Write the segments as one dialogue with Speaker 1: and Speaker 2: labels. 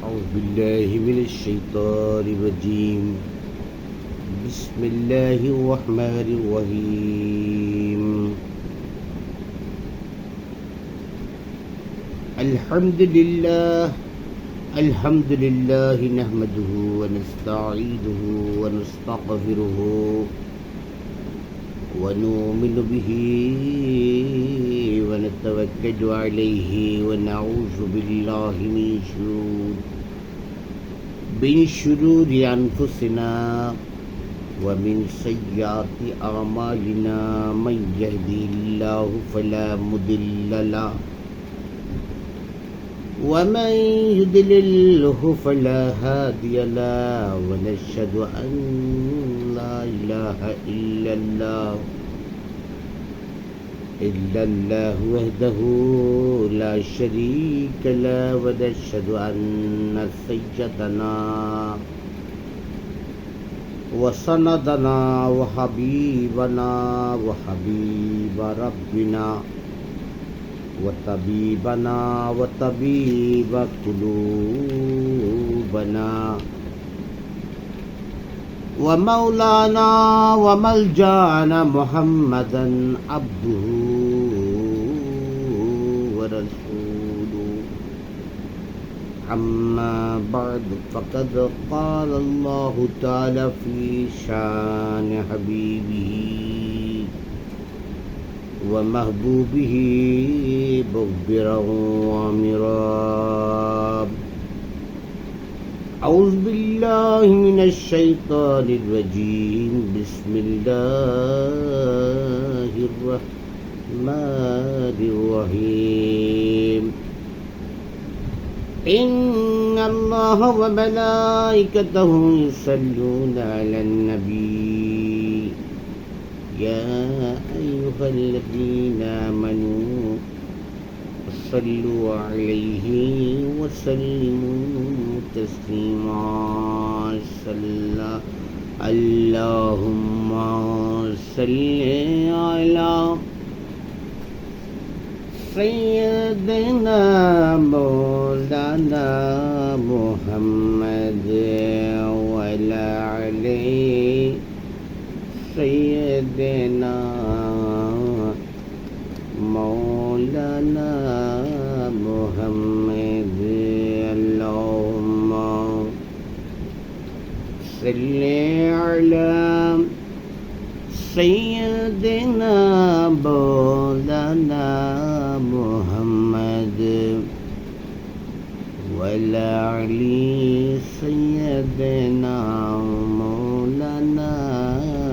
Speaker 1: أعوذ بالله من الشيطان الرجيم. بسم الله الرحمن الرحيم. الحمد لله الحمد لله نحمده ونستعيده ونستغفره ونؤمن به ونتوكل عليه ونعوذ بالله من شرور من شرور أنفسنا ومن سيئات أعمالنا من يهدي الله فلا مضل له ومن يضلله فلا هادي له ونشهد أن لا إله إلا الله إلا الله وحده لا شريك له ونشهد أن سيدنا وسندنا وحبيبنا وحبيب ربنا وطبيبنا وطبيب قلوبنا ومولانا وملجأنا محمدا عبده أما بعد فقد قال الله تعالى في شان حبيبه ومحبوبه مغفرا وامرا أعوذ بالله من الشيطان الرجيم. بسم الله الرحمن الرحيم. إن الله وملائكته يصلون على النبي يا أيها الذين آمنوا صلوا عليه وسلموا تسليما صلى اللهم صل على سيدنا مولانا محمد وعلى عليه سيدنا مولانا محمد اللهم صل على سيدنا مولانا محمد وعلى علي سيدنا مولانا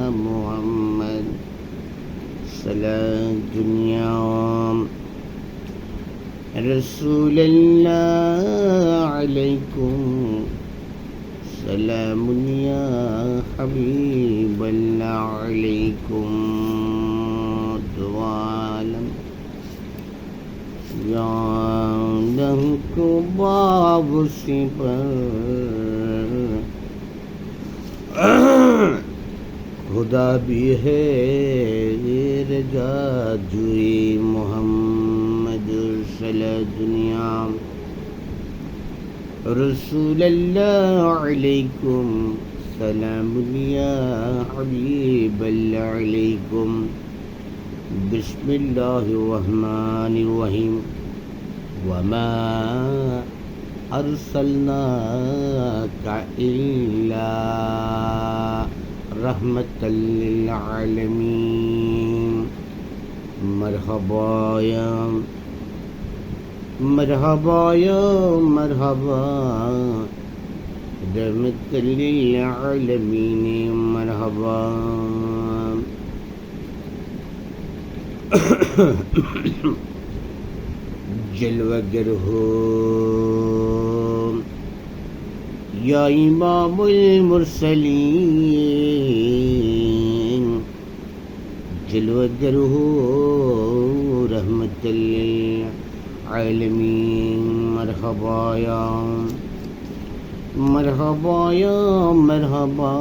Speaker 1: محمد. صلاة الدنيا رسول الله عليكم. سلام يا حبيب الله عليكم. دوالم يا لهك باب سفر الهدى به رجا جوي محمد صلى دنیا رسول الله عليكم سلام يا حبيب الله عليكم بسم الله الرحمن الرحيم وما أرسلناك إلا رحمة للعالمين. مرحبا يا مرحبا يا مرحبا. رحمة للعالمين مرحبا. جلوگر ہو يا إمام المرسلين. جل وقدره رحمة للعالمين. مرحبا يا مرحبا يا مرحبا.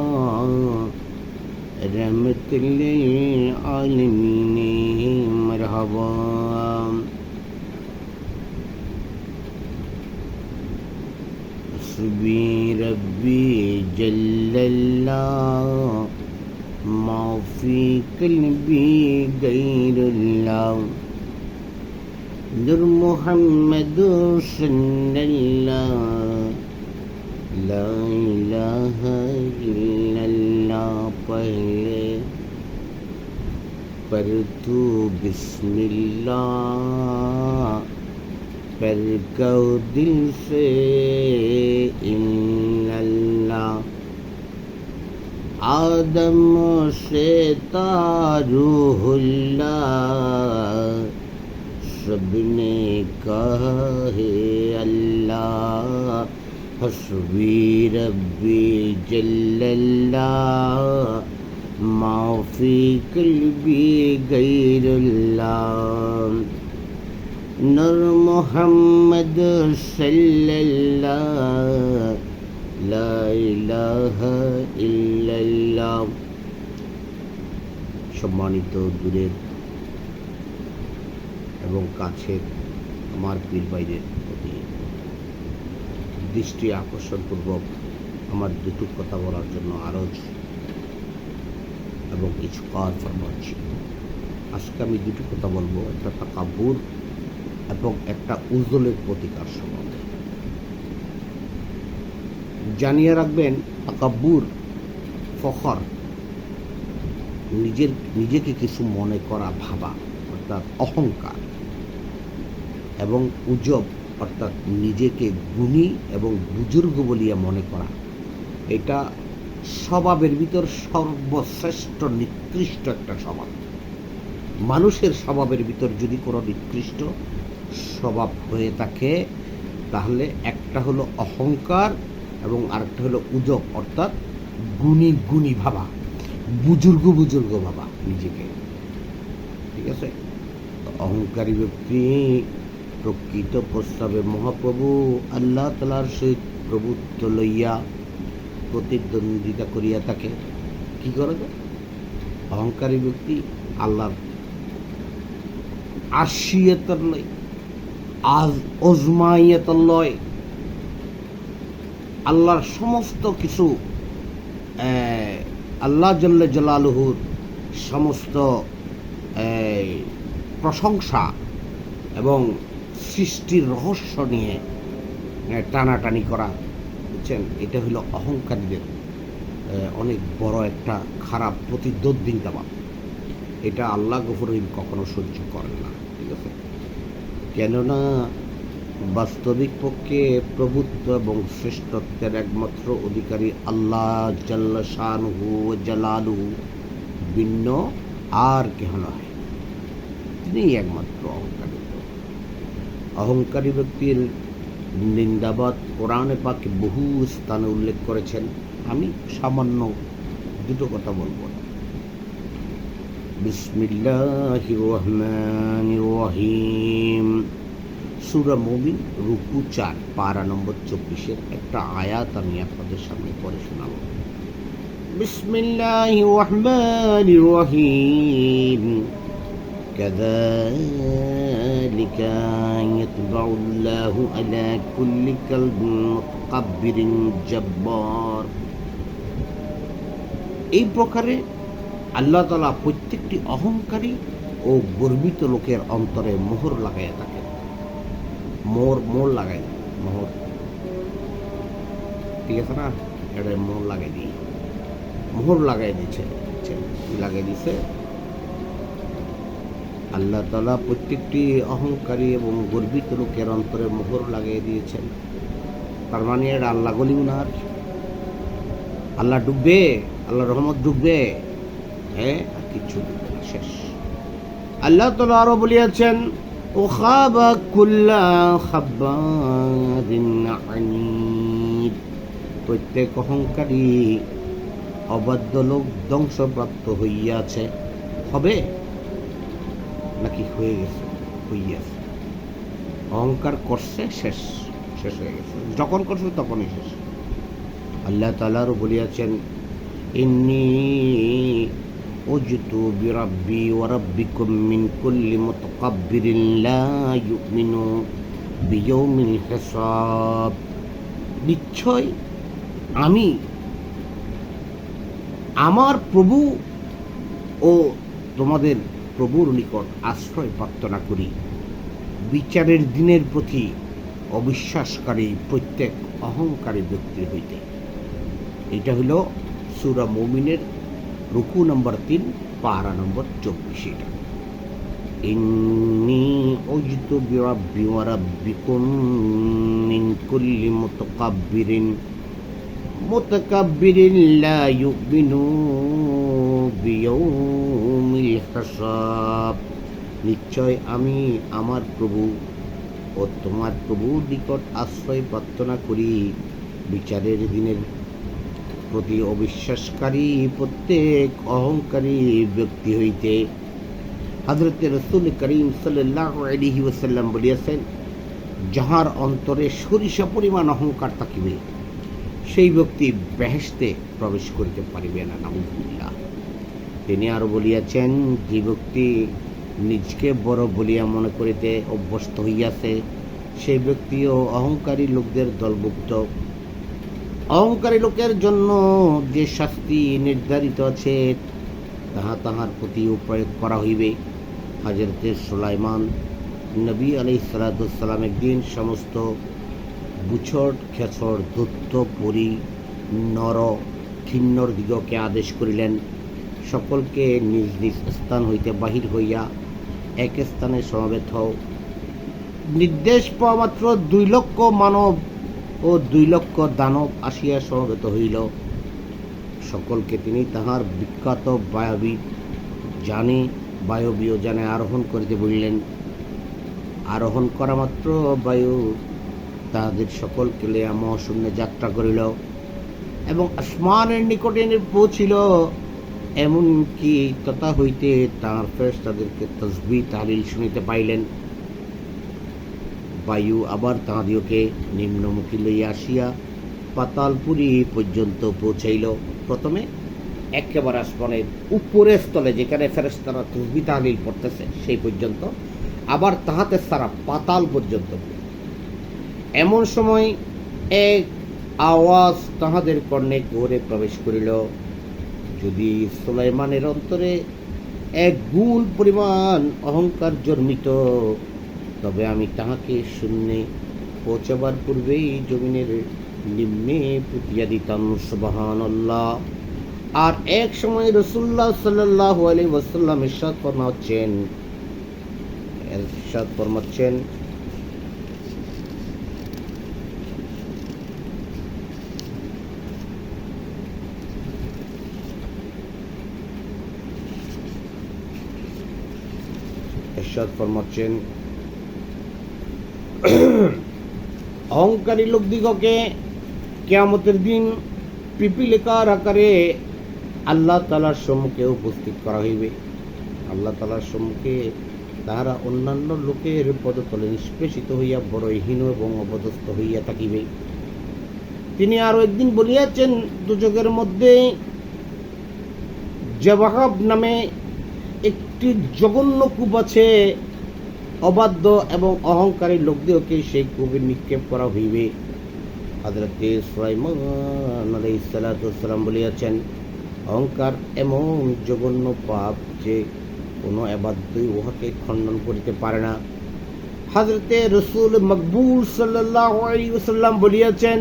Speaker 1: رحمة للعالمين. مرحبا. حسبي ربي جل الله ما في قلبي غير الله در محمد صلى الله لا إله إلا الله پہلے پر تو بسم اللہ پر کہو دل سے ان اللہ آدم سے تاروح اللہ سب نے کہا ہے اللہ حسبی ربی جل اللہ ما فی قلبی غیر اللہ۔ নর মোহাম্মদ সাল্লাহ সম্মানিত দূরের এবং কাছের আমার পীর বাইরের প্রতি দৃষ্টি আকর্ষণপূর্বক আমার দুটো কথা বলার জন্য আরজ এবং কিছু কাজ ফরমাচ্ছি আজকে আমি দুটো কথা বলব, একটা তাকাবুর এবং একটা উজ্জ্বলের প্রতিকার সম্বন্ধে জানিয়ে রাখবেন তাকাব্বুর ফখর নিজের, নিজেকে কিছু মনে করা ভাবা, অর্থাৎ অহংকার এবং উজব, অর্থাৎ নিজেকে গুণী এবং বুজুর্গ বলিয়া মনে করা, এটা স্বভাবের ভিতর সর্বশ্রেষ্ঠ নিকৃষ্ট একটা স্বভাব। মানুষের স্বভাবের ভিতর যদি কোনো নিকৃষ্ট স্বভাব হয়ে থাকে, তাহলে একটা হলো অহংকার এবং আরেকটা হলো উজব, অর্থাৎ গুণী গুণী ভাবা, বুজুর্গ বুজুর্গ ভাবা নিজেকে। ঠিক আছে? অহংকারী ব্যক্তি প্রকৃত প্রস্তাবে মহাপ্রভু আল্লাহ তালার সহিত প্রভুত্ব লইয়া প্রতিদ্বন্দ্বিতা করিয়া থাকে। কি করে গো? অহংকারী ব্যক্তি আল্লাহর আশিয়তর লয় আজ ওজমাইয়তর আল্লাহর সমস্ত কিছু আল্লাহ জল্লে জলালহুর সমস্ত প্রশংসা এবং সৃষ্টির রহস্য নিয়ে টানাটানি করা, বুঝছেন? এটা হলো অহংকারীদের অনেক বড় একটা খারাপ প্রতিদ্বন্দ্বিতাবাদ এটা আল্লাহ গফরহিম কখনো সহ্য করেন না, ঠিক আছে? কেননা বাস্তবিক পক্ষে প্রভুত্ব এবং শ্রেষ্ঠত্বের একমাত্র অধিকারী আল্লাহ জাল্লা শাহনুহু জালালুহু, ভিন্ন আর কেহ নয়। তিনি একমাত্র অহংকারী অহংকারী ব্যক্তির নিন্দাবাদ কোরআনে পাকে বহু স্থানে উল্লেখ করেছেন। আমি সামান্য দুটো কথা বলব। বিসমিল্লাহ রহমান রহিম সুরা মুমিন রুকু চার পারা নম্বর চব্বিশের একটা আয়াত আমি আপনাদের সামনে পড়ে শোনাব বিসমিল্লাহ রহমান রহিম كذلك يطبع الله على كل قلب متكبر جبار এই প্রকারে আল্লাহ তালা প্রত্যেকটি অহংকারী ও গর্বিত লোকের অন্তরে মোহর লাগাইয়া থাকে। মোর মোর লাগাই মোহর। ঠিক আছে না? এটা মোহর লাগাই দিই। মোহর লাগাই দিচ্ছে? লাগাই দিছে। আল্লাহ তালা প্রত্যেকটি অহংকারী এবং গর্বিত লোকের অন্তরে মোহর লাগিয়ে দিয়েছেন। তার মানে এটা আল্লাহ গলিও না আল্লাহ ডুববে আল্লাহ রহমত ডুববে। হ্যাঁ আর না, শেষ। আল্লাহ আরও বলিয়াছেন ও খাবা কুল্লা প্রত্যেক অহংকারী অবাধ্য লোক ধ্বংসপ্রাপ্ত হইয়াছে। হবে? নাকি হয়ে গেছে? হইয়াছে। অহংকার করছে, শেষ শেষ হয়ে গেছে। যখন করছে, তখনই শেষ। আল্লাহ তালারও বলিয়াছেন, ইন্নি উজতু বিরাব্বি ওয়ারাব্বিকুম মিন কুল্লি মুতাকাব্বিরিন লা ইউমিনু বিয়াউমিল হিসাব নিশ্চয় আমি আমার প্রভু ও তোমাদের প্রভুর নিকট আশ্রয় প্রার্থনা করি। বিচারের দিনের প্রতি অবিশ্বাসকারী প্রত্যেক অহংকারী ব্যক্তির হইতে। এটা হলো সুরা মমিনের রুকু নম্বর তিন পারা নম্বর চব্বিশ এটা। ইন্নি উজতু বিরাব্বি ওয়া কুল্লি মুতাকাব্বিরিন। মুতাকাব্বিরিন লা ইউমিনু নিশ্চয় আমি আমার প্রভু ও তোমার প্রভুর নিকট আশ্রয় প্রার্থনা করি। বিচারের দিনের প্রতি অবিশ্বাসকারী প্রত্যেক অহংকারী ব্যক্তি হইতে হজরত রসুল করিম ওসাল্লাম বলিয়াছেন, যাহার অন্তরে সরিষা পরিমাণ অহংকার থাকিবে, সেই ব্যক্তি বেহেস্তে প্রবেশ করিতে পারিবে না নামুদুল্লাহ তিনি আরও বলিয়াছেন, যে ব্যক্তি নিজকে বড় বলিয়া মনে করিতে অভ্যস্ত হইয়াছে সেই ব্যক্তিও অহংকারী লোকদের দলভুক্ত অহংকারী লোকের জন্য যে শাস্তি নির্ধারিত আছে, তাহা তাহার প্রতিও প্রয়োগ করা হইবে। হাজরতে সোলাইমান নবী আলি সালাতাম একদিন সমস্ত বুছট খেছর দত্ত পরি, নর খিন্নর দিগকে আদেশ করিলেন, সকলকে নিজ নিজ স্থান হইতে বাহির হইয়া এক স্থানে সমাবেত হও। নির্দেশ পাওয়া মাত্র দুই লক্ষ মানব ও দুই লক্ষ দানব আসিয়া সমবেত হইল। সকলকে তিনি তাহার বিখ্যাত বায়বী জানে, বায়বীয় জানে আরোহণ করিতে বলিলেন। আরোহণ করা মাত্র বায়ু। তাহাদের সকলকে লইয়া মহাশূন্যে যাত্রা করিল এবং আসমানের নিকটে পৌঁছিল। এমনকি তথা হইতে তাঁর ফেস তাদেরকে তসবি তাহলিল শুনিতে পাইলেন। বায়ু আবার তাহাদিওকে নিম্নমুখী লইয়া আসিয়া পাতালপুরী পর্যন্ত পৌঁছাইল। প্রথমে একেবারে আসমানের উপরের স্থলে যেখানে ফেরেস্তারা তসবি তাহলিল পড়তেছে, সেই পর্যন্ত। আবার তাহাতে সারা পাতাল পর্যন্ত। এমন সময় এক আওয়াজ তাহাদের কর্ণে ঘরে প্রবেশ করিল। যদি সুলাইমানের অন্তরে এক গুণ পরিমাণ অহংকার জন্মিত তবে আমি তাহাকে শূন্যে পৌঁছাবার পূর্বেই জমিনের নিম্নে পুতিয়া দিতাম সুবাহান আর এক সময় রসুল্লাহ সাল্লাহ আলী ওয়াসাল্লাম ইরশাদ ফরমাচ্ছেন। ইরশাদ ফরমাচ্ছেন ইরশাদ ফরমাচ্ছেন অহংকারী লোকদিগকে কেয়ামতের দিন পিপিলিকার আকারে আল্লাহ তালার সম্মুখে উপস্থিত করা হইবে। আল্লাহ তালার সম্মুখে তাহারা অন্যান্য লোকের পদতলে নিষ্পেষিত হইয়া বড়হীন এবং অপদস্থ হইয়া থাকিবে। তিনি আরও একদিন বলিয়াছেন দুযোগের মধ্যে জবাহাব নামে একটি জঘন্য কূপ আছে অবাধ্য এবং অহংকারী লোকদেরকে সেই কূপে নিক্ষেপ করা হইবে। হাজরতে সুলাইমান আলাইহিস সালাতু ওয়াসসালাম বলিয়াছেন, অহংকার এমন জঘন্য পাপ যে কোনো এবাদ্যই উহাকে খণ্ডন করিতে পারে না। হাজরতে রসুল মকবুল ওয়াসাল্লাম বলিয়াছেন,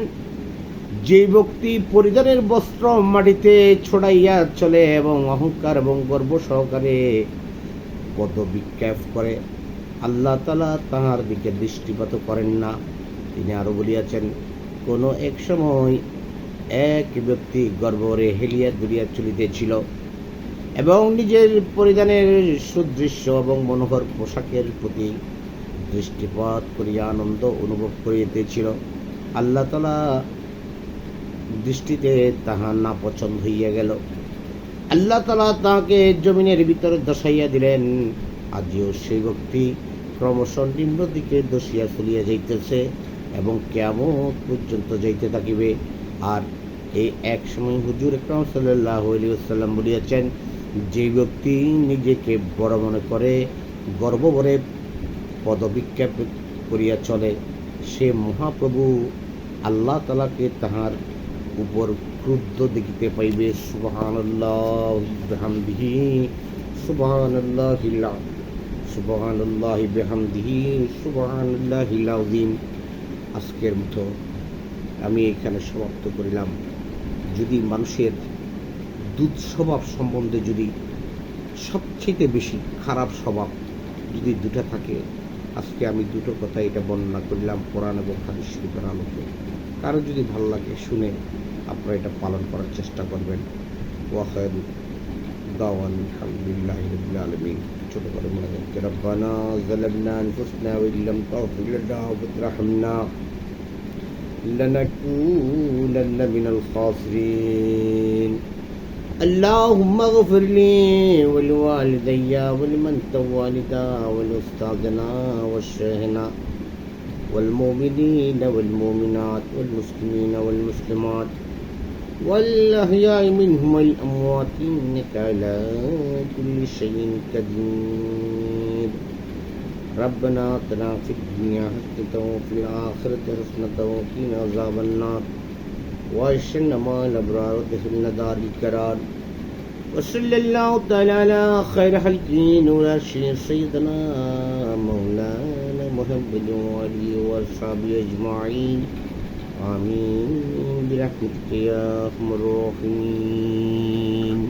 Speaker 1: যে ব্যক্তি পরিধানের বস্ত্র মাটিতে ছড়াইয়া চলে এবং অহংকার এবং গর্ব সহকারে পদবিক্ষেপ করে আল্লাহ তালা তাহার দিকে দৃষ্টিপাত করেন না। তিনি আরও বলিয়াছেন, কোনো এক সময় এক ব্যক্তি গর্বরে হেলিয়া দুলিয়া চলিতেছিল এবং নিজের পরিধানের সুদৃশ্য এবং মনোহর পোশাকের প্রতি দৃষ্টিপাত করিয়া আনন্দ অনুভব করিতেছিল। আল্লাহ তালা দৃষ্টিতে তাহা না পছন্দ হইয়া গেল। আল্লাহ তালা তাহাকে জমিনের ভিতরে দশাইয়া দিলেন। আজিও সেই ব্যক্তি ক্রমশ নিম্ন দিকে দশিয়া চলিয়া যাইতেছে এবং কেমন পর্যন্ত যাইতে থাকিবে। আর এই এক সময় হুজুর একরাম সাল্লাহ বলিয়াছেন, যে ব্যক্তি নিজেকে বড় মনে করে, গর্বভরে পদবিক্ষেপ করিয়া চলে, সে মহাপ্রভু আল্লাহ তালাকে তাহার উপর ক্রুদ্ধ দেখিতে পাইবে। বিহামদিহি, সুবহানাল্লাহিল সুবহানাল্লাহি বিহামদিহি, সুবহানাল্লাহিল আযীম। আজকের মতো আমি এখানে সমাপ্ত করিলাম। যদি মানুষের দুধ স্বভাব সম্বন্ধে যদি সবচেয়ে বেশি খারাপ স্বভাব যদি দুটো থাকে, আজকে আমি দুটো কথা এটা বর্ণনা করলাম কোরআন এবং হাদিস শরীফের আলোকে। কারও যদি ভালো লাগে শুনে আপনারা এটা পালন করার চেষ্টা করবেন। ওয়াখার দাওয়ান আলহামদুলিল্লাহ আলমিন। ربنا ظلمنا أنفسنا وإن لم تغفر لنا وترحمنا لنكونن من الخاسرين. اللهم اغفر لي ولوالدي ولمن توالدا ولأستاذنا والشيخنا والمؤمنين والمؤمنات والمسلمين والمسلمات. والأحياء منهم والأموات إنك على كل شيء قدير. ربنا آتنا في الدنيا حسنة وفي الآخرة حسنة وقنا عذاب النار. واشرنا مع الأبرار ودخلنا دار القرار. وصلى الله تعالى على خير خلقه نور سيدنا مولانا محمد وآله وأصحابه أجمعين. آمين برحمتك يا أرحم الراحمين